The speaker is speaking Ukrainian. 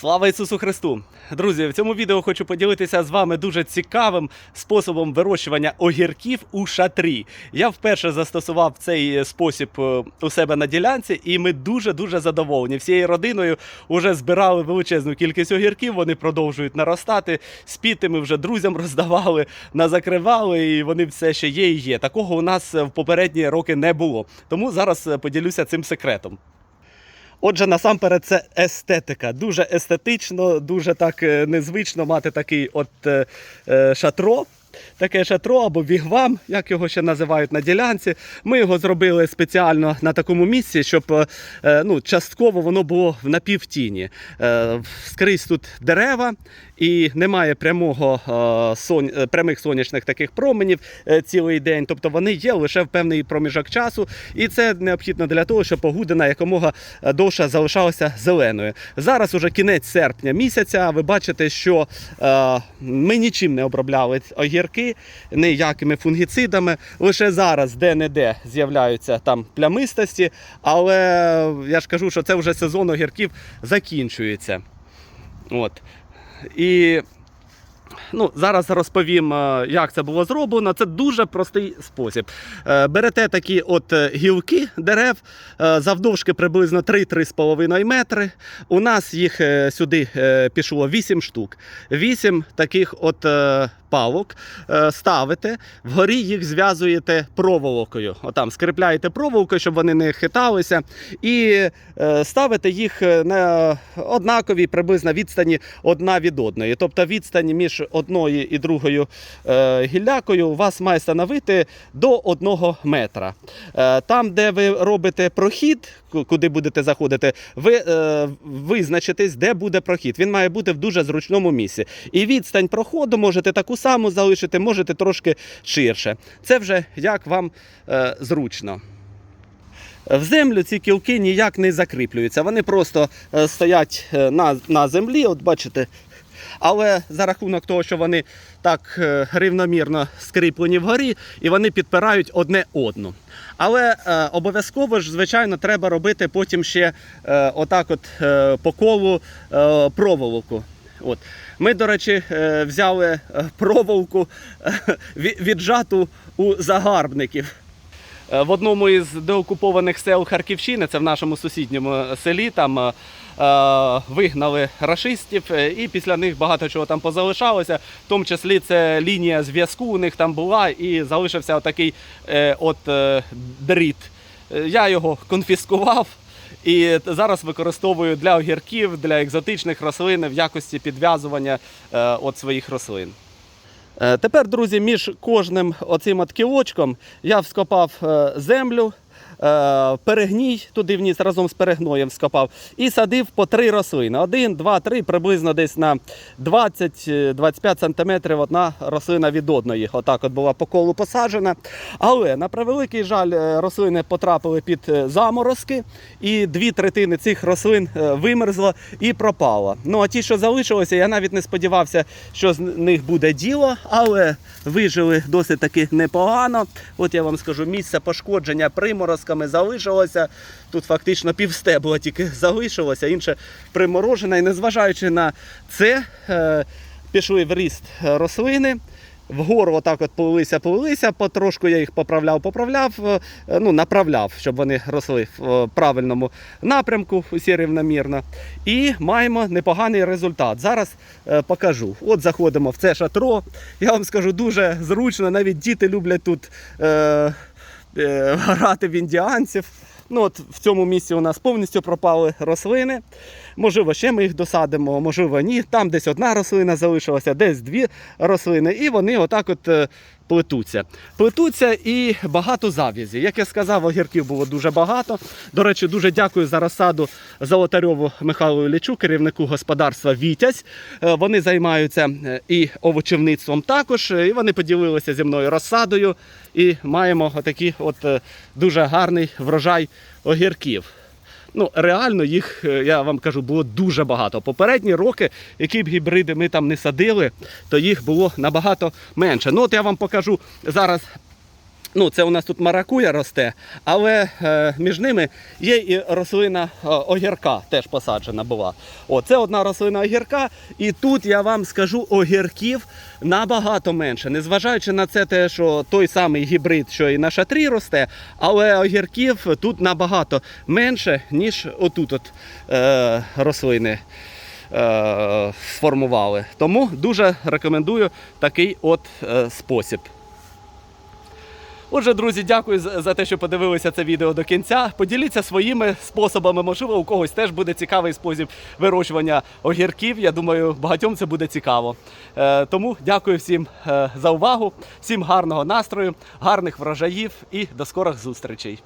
Слава Ісусу Христу! Друзі, в цьому відео хочу поділитися з вами дуже цікавим способом вирощування огірків у шатрі. Я вперше застосував цей спосіб е, у себе на ділянці, і ми дуже-дуже задоволені. Всією родиною вже збирали величезну кількість огірків, вони продовжують наростати. Спіти ми вже друзям роздавали, назакривали, і вони все ще є і є. Такого у нас в попередні роки не було. Тому зараз е, поділюся цим секретом. Отже, насамперед, це естетика. Дуже естетично, дуже так е, незвично мати такий от е, е, шатро. Таке шатро або вігвам, як його ще називають на ділянці. Ми його зробили спеціально на такому місці, щоб е, ну, частково воно було в напівтіні. Е, скрізь тут дерева і немає прямого, е, е, прямих сонячних таких променів е, цілий день. Тобто вони є лише в певний проміжок часу, і це необхідно для того, щоб погодина якомога е, довше залишалася зеленою. Зараз уже кінець серпня місяця. Ви бачите, що е, ми нічим не обробляли огірки, ніякими фунгіцидами. Лише зараз де-не-де з'являються там плямистості, але я ж кажу, що це вже сезон огірків закінчується. От. І ну, зараз розповім, е, як це було зроблено. Це дуже простий спосіб. Е, Берете такі от е, гілки дерев завдовжки приблизно 3-3,5 метри. У нас їх сюди пішло 8 штук. 8 таких от палок ставите, вгорі їх зв'язуєте проволокою. Отам скріпляєте проволокою, щоб вони не хиталися. І ставите їх на однаковій приблизно відстані одна від одної. Тобто відстань між одною і другою е, гіллякою у вас має становити до одного метра. Е, Там, де ви робите прохід, куди будете заходити, ви е, визначитесь, де буде прохід. Він має бути в дуже зручному місці. І відстань проходу можете таку саму залишити, можете трошки ширше. Це вже як вам зручно. В землю ці кілки ніяк не закріплюються. Вони просто стоять на, на землі, от бачите. Але за рахунок того, що вони так е, рівномірно скріплені вгорі, і вони підпирають одне одну. Але е, обов'язково ж, звичайно, треба робити потім ще е, отак от е, по колу е, проволоку. От. Ми, до речі, е, взяли е, проволоку е, віджату у загарбників. Е, В одному із деокупованих сел Харківщини, це в нашому сусідньому селі, там е, е, вигнали рашистів, і після них багато чого там позалишалося. В тому числі це лінія зв'язку у них там була, і залишився отакий от дріт. Я його конфіскував. І зараз використовую для огірків, для екзотичних рослин в якості підв'язування от своїх рослин. Е, Тепер, друзі, між кожним оцим от кілочком я вскопав е, землю, перегній туди вниз разом з перегноєм вскопав і садив по три рослини. Один, два, три, приблизно десь на 20-25 сантиметрів одна рослина від одної. Отак от була по колу посаджена. Але на превеликий жаль, е, рослини потрапили під е, заморозки, і дві третини цих рослин е, вимерзло і пропало. Ну а ті, що залишилися, я навіть не сподівався, що з них буде діло, але вижили досить таки непогано. От я вам скажу, місце пошкодження приморозками залишилося. Тут фактично півстебла тільки залишилося, інше приморожене. І незважаючи на це, е, пішли в ріст рослини. Вгору отак от полилися, полилися, потрошку я їх поправляв, поправляв, е, ну, направляв, щоб вони росли в е, правильному напрямку, усі рівномірно. І маємо непоганий результат. Зараз покажу. От заходимо в це шатро. Я вам скажу, дуже зручно, навіть діти люблять тут грати в індіанців. Ну, от в цьому місці у нас повністю пропали рослини. Можливо, ще ми їх досадимо, можливо, ні. Там десь одна рослина залишилася, десь дві рослини, і вони отак от е, плетуться. Плетуться і багато зав'язів. Як я сказав, огірків було дуже багато. До речі, дуже дякую за розсаду Золотарьову Михайлу Іллічу, керівнику господарства Вітязь. Е, Вони займаються е, і овочівництвом також. е, І вони поділилися зі мною розсадою. І маємо отакий от дуже гарний врожай огірків. Ну, реально їх, е, я вам кажу, було дуже багато. Попередні роки, які б гібриди ми там не садили, то їх було набагато менше. Ну, от я вам покажу зараз Ну, це у нас тут маракуя росте, але е, між ними є і рослина е, огірка, теж посаджена була. О, це одна рослина огірка, і тут я вам скажу огірків набагато менше. Незважаючи на це, те, що той самий гібрид, що і на шатрі росте, але огірків тут набагато менше, ніж отут от, е, рослини е, сформували. Тому дуже рекомендую такий от е, спосіб. Отже, друзі, дякую за те, що подивилися це відео до кінця. Поділіться своїми способами. Можливо, у когось теж буде цікавий спосіб вирощування огірків. Я думаю, багатьом це буде цікаво. Е, тому дякую всім е, за увагу, всім гарного настрою, гарних врожаїв і до скорих зустрічей.